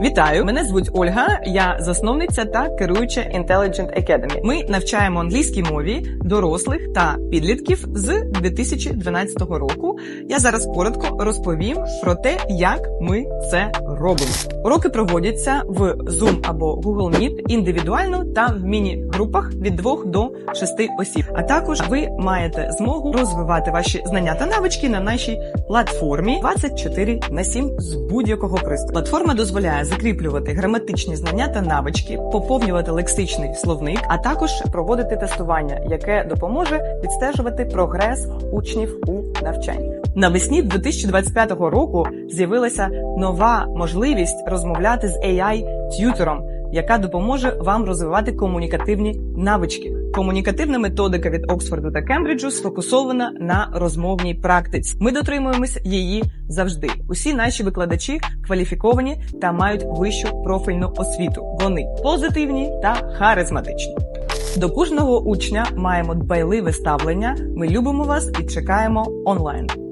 Вітаю! Мене звуть Ольга. Я засновниця та керуюча Intelligent Academy. Ми навчаємо англійській мові дорослих та підлітків з 2012 року. Я зараз коротко розповім про те, як ми це робимо. Уроки проводяться в Zoom або Google Meet індивідуально та в міні-групах від 2 до 6 осіб. А також ви маєте змогу розвивати ваші знання та навички на нашій платформі 24 на 7 з будь-якого пристрою. Платформа дозволяє закріплювати граматичні знання та навички, поповнювати лексичний словник, а також проводити тестування, яке допоможе відстежувати прогрес учнів у навчанні. Навесні 2025 року з'явилася нова можливість розмовляти з AI-т'ютором, яка допоможе вам розвивати комунікативні навички. Комунікативна методика від Оксфорду та Кембриджу сфокусована на розмовній практиці. Ми дотримуємося її завжди. Усі наші викладачі кваліфіковані та мають вищу профільну освіту. Вони позитивні та харизматичні. До кожного учня маємо дбайливе ставлення. Ми любимо вас і чекаємо онлайн.